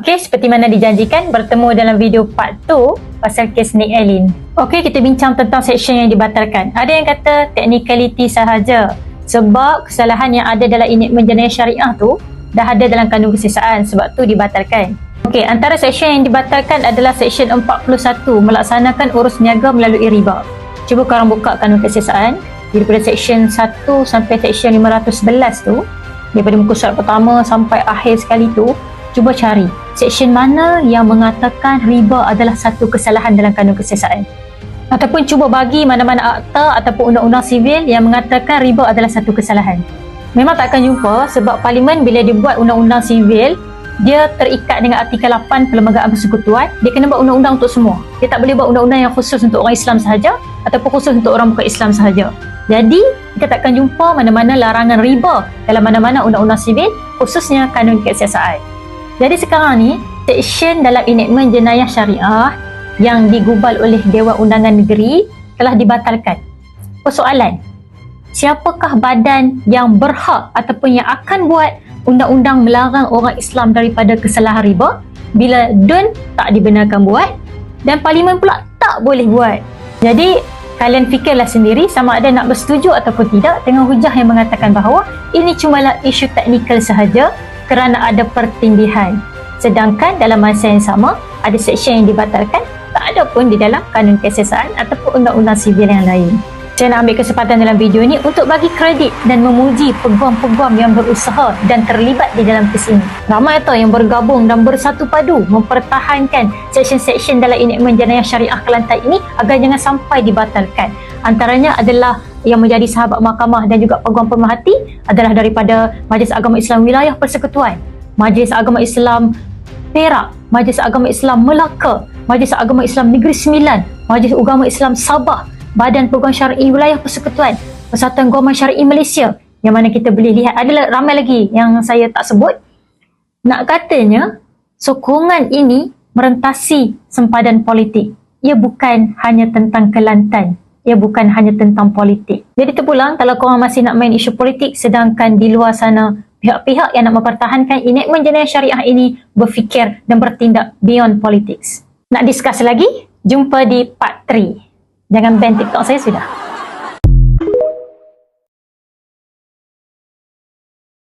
Okey, seperti mana dijanjikan, bertemu dalam video part 2 pasal kes Nick Allen. Okey, kita bincang tentang section yang dibatalkan. Ada yang kata technicality sahaja sebab kesalahan yang ada dalam enactment jenayah syariah tu dah ada dalam kandung kesesaan sebab tu dibatalkan. Okey, antara section yang dibatalkan adalah section 41 melaksanakan urus niaga melalui riba. Cuba korang buka kandung kesesaan daripada section 1 sampai section 511 tu daripada muka surat pertama sampai akhir sekali tu cuba cari section mana yang mengatakan riba adalah satu kesalahan dalam kandung kesesaan ataupun cuba bagi mana-mana akta ataupun undang-undang sivil yang mengatakan riba adalah satu kesalahan. Memang tak akan jumpa sebab parlimen bila dibuat undang-undang sivil dia terikat dengan artikel 8 Perlembagaan Persekutuan. Dia kena buat undang-undang untuk semua. Dia tak boleh buat undang-undang yang khusus untuk orang Islam sahaja ataupun khusus untuk orang bukan Islam sahaja. Jadi kita tak akan jumpa mana-mana larangan riba dalam mana-mana undang-undang sivil khususnya kanun kesiasaan jadi sekarang ni, section dalam enactment jenayah syariah yang digubal oleh Dewan Undangan Negeri telah dibatalkan. Persoalan, siapakah badan yang berhak ataupun yang akan buat undang-undang melarang orang Islam daripada kesalahan riba bila DUN tak dibenarkan buat dan parlimen pula tak boleh buat. Jadi, kalian fikirlah sendiri sama ada nak bersetuju ataupun tidak dengan hujah yang mengatakan bahawa ini cumalah isu teknikal sahaja kerana ada pertindihan. Sedangkan dalam masa yang sama, ada seksyen yang dibatalkan, tak ada pun di dalam kanun kesesaan ataupun undang-undang sivil yang lain. Saya nak ambil kesempatan dalam video ini untuk bagi kredit dan memuji peguam-peguam yang berusaha dan terlibat di dalam kes ini. Ramai tau yang bergabung dan bersatu padu mempertahankan seksyen-seksyen dalam enactment jenayah syariah Kelantan ini agar jangan sampai dibatalkan. Antaranya adalah yang menjadi sahabat mahkamah dan juga peguam pemerhati adalah daripada Majlis Agama Islam Wilayah Persekutuan, Majlis Agama Islam Perak, Majlis Agama Islam Melaka, Majlis Agama Islam Negeri Sembilan, Majlis Agama Islam Sabah, Badan Peguam Syar'i Wilayah Persekutuan, Persatuan Guaman Syar'i Malaysia yang mana kita boleh lihat ada ramai lagi yang saya tak sebut. Nak katanya sokongan ini merentasi sempadan politik. Ia bukan hanya tentang Kelantan ia bukan hanya tentang politik. Jadi terpulang kalau korang masih nak main isu politik sedangkan di luar sana pihak-pihak yang nak mempertahankan enactment jenayah syariah ini berfikir dan bertindak beyond politics. Nak discuss lagi? Jumpa di part 3. Jangan ban TikTok saya sudah.